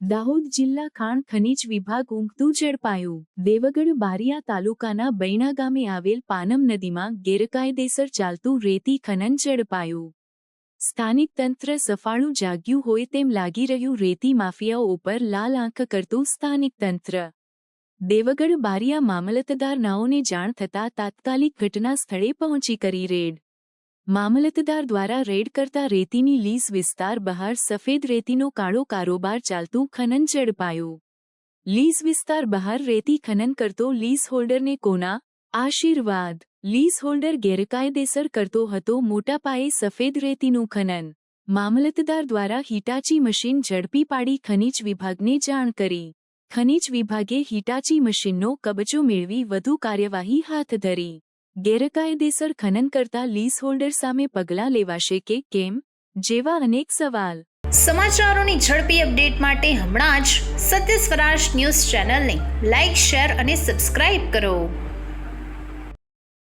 દાહોદ જિલ્લા ખાણ ખનીજ વિભાગ ઊંઘતું ઝડપાયું. દેવગઢ બારિયા તાલુકાના બૈણા ગામે આવેલ પાનમ નદીમાં ગેરકાયદેસર ચાલતું રેતી ખનન ઝડપાયું. સ્થાનિક તંત્ર સફાળું જાગ્યું હોય તેમ લાગી રહ્યું રેતી માફિયાઓ ઉપર લાલ આંખ કરતું સ્થાનિક તંત્ર. દેવગઢ બારિયા મામલતદાર નાઓને જાણ થતાં તાત્કાલિક ઘટના સ્થળે પહોંચી કરી રેડ. મામલતદાર દ્વારા રેડ કરતા રેતીની લીઝ વિસ્તાર બહાર સફેદ રેતીનો કાળો કારોબાર ચાલતું ખનન ઝડપાયું. લીઝ વિસ્તાર બહાર રેતી ખનન કરતો લીઝ હોલ્ડરને કોના? આશીર્વાદ. લીઝ હોલ્ડર ગેરકાયદેસર કરતો હતો મોટા પાયે સફેદ રેતીનું ખનન. મામલતદાર દ્વારા હિટાચી મશીન ઝડપી પાડી ખનીજ વિભાગને જાણ કરી. ખનીજ વિભાગે હિટાચી મશીનનો કબજો મેળવી વધુ કાર્યવાહી હાથ ધરી. ગેરકાયદેસર ખનન કરતા લીઝ હોલ્ડર સામે પગલાં લેવાશે કે કેમ? જેવા અનેક સવાલ. સમાચારોની ઝડપી અપડેટ માટે હમણાં જ સત્ય સ્વરાજ ન્યૂઝ ચેનલને લાઇક શેર અને સબસ્ક્રાઇબ કરો.